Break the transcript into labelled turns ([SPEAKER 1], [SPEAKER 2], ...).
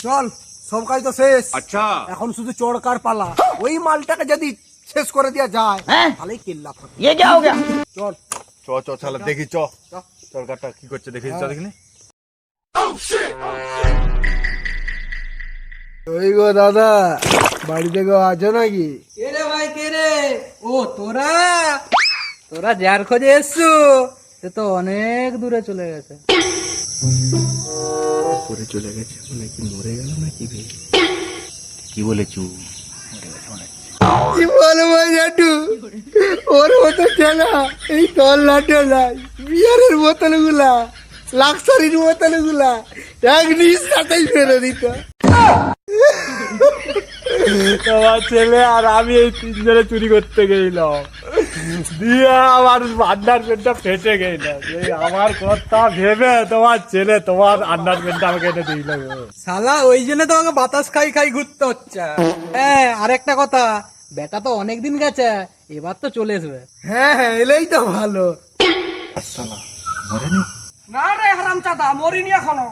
[SPEAKER 1] চল সব কাজ তো শেষ
[SPEAKER 2] अच्छा
[SPEAKER 1] এখন শুধু চড়কার পালা ওই মালটাকে যদি শেষ করে দেওয়া যায়
[SPEAKER 3] হ্যাঁ?
[SPEAKER 1] তাহলেই কেল্লা ফাটে
[SPEAKER 3] ये क्या हो गया
[SPEAKER 1] চল
[SPEAKER 2] চ চ তাহলে দেখি চ সরকারটা কি করছে দেখি চ দেখিনি
[SPEAKER 1] ওই গো দাদা বাড়িতে গো আছো নাকি
[SPEAKER 4] কে রে ভাই কে রে ও তোরা তোরা যার খোঁজে এসছো সে তো অনেক দূরে চলে গেছে
[SPEAKER 2] পরে চলে গেছে কি মরে গেল কি বলেছু?
[SPEAKER 1] কি বলব জাটু ওর মতো ঠেলা এই তল্লা ঠেলা বিয়ারের বোতলগুলা লাক্সারির বোতলগুলা এক নিঃশ্বাসেই ফেলে দিত।
[SPEAKER 5] তোমার ছেলে আর আমি এই তিনজনে চুরি করতে গেলাম। দিয়ে আমার আন্ডারপ্যান্টটা ফেটে গেল। আমার কথা ভেবে তোমার ছেলে তোমার আন্ডারপ্যান্টটা আমাকে এনে দিল।
[SPEAKER 4] শালা ওই জন্য তোমাকে বাতাস খাই খাই ঘুরতে হচ্ছে। হ্যাঁ আরেকটা কথা বেটা তো অনেক দিন গেছে এবার তো চলে আসবে
[SPEAKER 1] হ্যাঁ হ্যাঁ এলেই তো ভালো।
[SPEAKER 4] না রে হারাম চাদা মরিনি এখনও।